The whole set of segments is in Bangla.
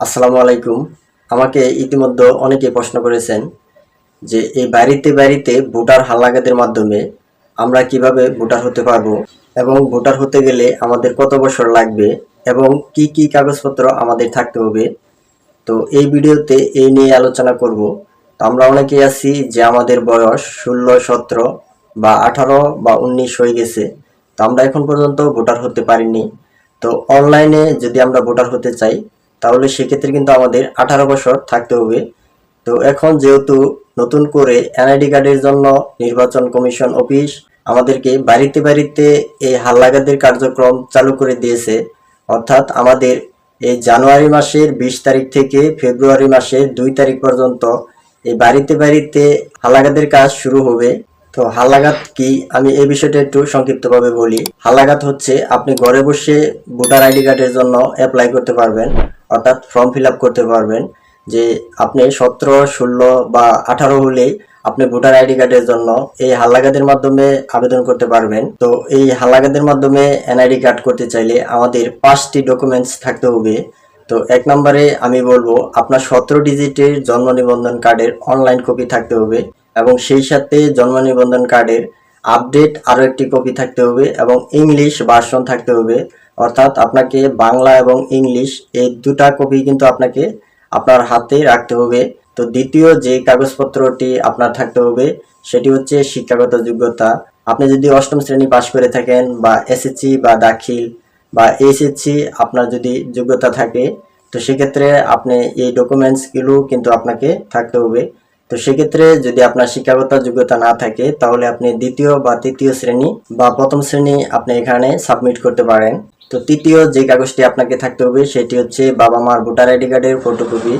আসসালামু আলাইকুম। আমাকে ইতিমধ্যে অনেকে প্রশ্ন করেছেন যে এই বাড়িতে বাড়িতে ভোটার হাল্লাগাদের মাধ্যমে আমরা কীভাবে ভোটার হতে পারব এবং ভোটার হতে গেলে আমাদের কত বছর লাগবে এবং কি কি কাগজপত্র আমাদের থাকতে হবে। তো এই ভিডিওতে এই নিয়ে আলোচনা করব। তো আমরা অনেকেই আছি যে আমাদের বয়স ষোলো, সতেরো বা আঠারো বা উনিশ হয়ে গেছে। তো আমরা এখন পর্যন্ত ভোটার হতে পারিনি। তো অনলাইনে যদি আমরা ভোটার হতে চাই তাহলে সেক্ষেত্রে কিন্তু আমাদের আঠারো বছর থাকতে হবে। তো এখন যেহেতু নতুন করে এনআইডি কার্ডের জন্য নির্বাচন কমিশন অফিস আমাদেরকে বাড়িতে বাড়িতে এই হাল্লাগাদের কার্যক্রম চালু করে দিয়েছে, অর্থাৎ আমাদের এই জানুয়ারি মাসের বিশ তারিখ থেকে ফেব্রুয়ারি মাসের দুই তারিখ পর্যন্ত এই বাড়িতে বাড়িতে হাল্লাগাদের কাজ শুরু হবে। তো হাল্লাগাত কি? আমি এই বিষয়টা একটু সংক্ষিপ্তভাবে বলি। হালাগাত হচ্ছে আপনি ঘরে বসে ভোটার আইডি কার্ডের জন্য অ্যাপ্লাই করতে পারবেন, অর্থাৎ ফর্ম ফিল করতে পারবেন, যে আপনি সতেরো, ষোলো বা আঠারো হলেই আপনি ভোটার আইডি কার্ডের জন্য এই হাল্লাগাদের মাধ্যমে আবেদন করতে পারবেন। তো এই হাল্লাগাদের মাধ্যমে এনআইডি কার্ড করতে চাইলে আমাদের পাঁচটি ডকুমেন্টস থাকতে হবে। তো এক নম্বরে আমি বলব, আপনার সতেরো ডিজিটের জন্ম নিবন্ধন কার্ডের অনলাইন কপি থাকতে হবে। এবং সেই সাথে জন্ম নিবন্ধন কার্ডের আপডেট আরও একটি কপি থাকতে হবে এবং ইংলিশ ভার্সন থাকতে হবে। অর্থাৎ আপনাকে বাংলা এবং ইংলিশ এই দুটা কপি কিন্তু আপনাকে আপনার হাতে রাখতে হবে। তো দ্বিতীয় যে কাগজপত্রটি আপনার থাকতে হবে, সেটি হচ্ছে শিক্ষাগত যোগ্যতা। আপনি যদি অষ্টম শ্রেণি পাশ করে থাকেন বা এসএসসি বা দাখিল বা এইচএসসি আপনার যদি যোগ্যতা থাকে, তো সেক্ষেত্রে আপনি এই ডকুমেন্টসগুলো কিন্তু আপনাকে থাকতে হবে। তো সেক্ষেত্রে যদি আপনার শিক্ষাগত যোগ্যতা না থাকে, তাহলে আপনি দ্বিতীয় বা তৃতীয় শ্রেণি বা প্রথম শ্রেণি আপনি এখানে সাবমিট করতে পারেন। তো তৃতীয় যে কাগজটি আপনাকে থাকতে হবে, সেটি হচ্ছে বাবা মার ভোটার আইডি কার্ডের ফটোকপি।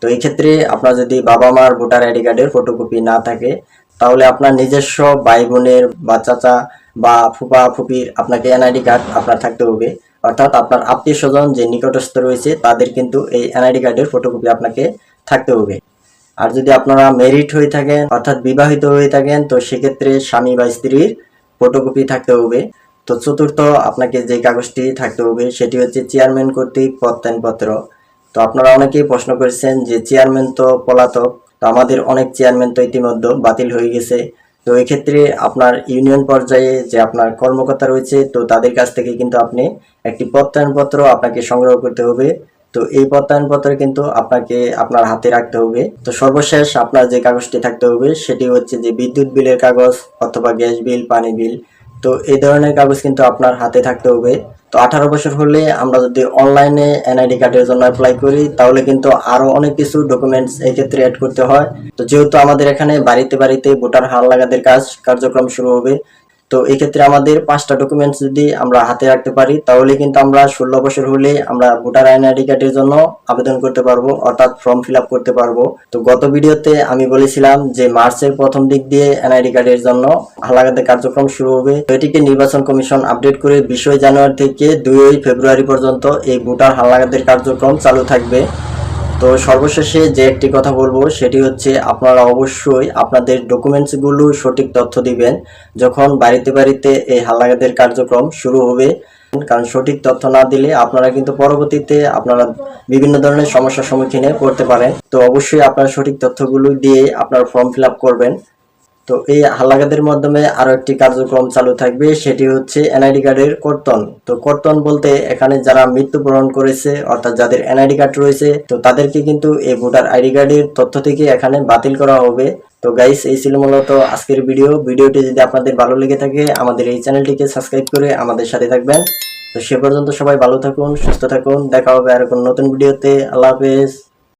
তো এই ক্ষেত্রে আপনার যদি বাবা মার ভোটার আইডি কার্ডের ফটোকপি না থাকে, তাহলে আপনার নিজস্ব ভাই বোনের বা চাচা বা ফুপা ফুপির আপনাকে এনআইডি কার্ড আপনার থাকতে হবে। অর্থাৎ আপনার আত্মীয় স্বজন যে নিকটস্থ রয়েছে, তাদের কিন্তু এই এনআইডি কার্ডের ফটোকপি আপনাকে থাকতে হবে। আর যদি আপনারা মেরিট হয়ে থাকেন, অর্থাৎ বিবাহিত হয়ে থাকেন, তো সেক্ষেত্রে স্বামী বা স্ত্রীর ফটোকপি থাকতে হবে। তো চতুর্থ আপনাকে যে কাগজটি থাকতে হবে, সেটি হচ্ছে চেয়ারম্যান কর্তৃক প্রত্যয়নপত্র। তো আপনারা অনেকেই প্রশ্ন করেছেন যে চেয়ারম্যান তো পলাতক, তো আমাদের অনেক চেয়ারম্যান তো ইতিমধ্যে বাতিল হয়ে গেছে। তো এক্ষেত্রে আপনার ইউনিয়ন পর্যায়ে যে আপনার কর্মকর্তা রয়েছে, তো তাদের কাছ থেকে কিন্তু আপনি একটি প্রত্যয়নপত্র আপনাকে সংগ্রহ করতে হবে। তো এই প্রত্যয়নপত্র কিন্তু আপনাকে আপনার হাতে রাখতে হবে। তো সর্বশেষ আপনার যে কাগজটি থাকতে হবে, সেটি হচ্ছে যে বিদ্যুৎ বিলের কাগজ অথবা গ্যাস বিল, পানি বিল। তো এই ধরনের কাগজ কিন্তু আপনার হাতে থাকতে হবে। তো আঠারো বছর হলে আমরা যদি অনলাইনে এনআইডি কার্ডের জন্য অ্যাপ্লাই করি, তাহলে কিন্তু আরও অনেক কিছু ডকুমেন্টস এই ক্ষেত্রে অ্যাড করতে হয়। তো যেহেতু আমাদের এখানে বাড়িতে বাড়িতে ভোটার হাল লাগাদের কাজ কার্যক্রম শুরু হবে তো এই ক্ষেত্রে আমাদের পাঁচটা ডকুমেন্টস যদি আমরা হাতে রাখতে পারি, তাহলে কিন্তু আমরা ষোলো বছর হলে আমরা ভোটার আইন আইডি কার্ডের জন্য আবেদন করতে পারব, অর্থাৎ ফর্ম ফিল করতে পারব। তো গত ভিডিওতে আমি বলেছিলাম যে মার্চের প্রথম দিক দিয়ে এনআইডি কার্ডের জন্য হালাগাতে কার্যক্রম শুরু হবে। তো এটিকে নির্বাচন কমিশন আপডেট করে বিশই জানুয়ারি থেকে দুই ফেব্রুয়ারি পর্যন্ত এই ভোটার হালাগাদের কার্যক্রম চালু থাকবে। তো সর্বশেষে যে একটি কথা বলব, সেটি হচ্ছে আপনারা অবশ্যই আপনাদের ডকুমেন্টসগুলো সঠিক তথ্য দিবেন। যখন বাড়িতে বাড়িতে এই হালাগাদের কার্যক্রম শুরু হবে, কারণ সঠিক তথ্য না দিলে আপনারা কিন্তু পরবর্তীতে আপনারা বিভিন্ন ধরনের সমস্যার সম্মুখীনে পড়তে পারেন। তো অবশ্যই আপনারা সঠিক তথ্যগুলো দিয়ে আপনার ফর্ম ফিল করবেন। তো এই হাল্লাগাদের মাধ্যমে আরও একটি কার্যক্রম চালু থাকবে, সেটি হচ্ছে এনআইডি কার্ডের কর্তন। তো কর্তন বলতে এখানে যারা মৃত্যুবরণ করেছে, অর্থাৎ যাদের এনআইডি কার্ড রয়েছে, তো তাদেরকে কিন্তু এই ভোটার আইডি কার্ডের তথ্য থেকে এখানে বাতিল করা হবে। তো গাইস এই ছিল মূলত আজকের ভিডিও ভিডিওটি যদি আপনাদের ভালো লেগে থাকে, আমাদের এই চ্যানেলটিকে সাবস্ক্রাইব করে আমাদের সাথে থাকবেন। তো সে পর্যন্ত সবাই ভালো থাকুন, সুস্থ থাকুন। দেখা হবে আর কোন নতুন ভিডিওতে আল্লাহ হাফেজ।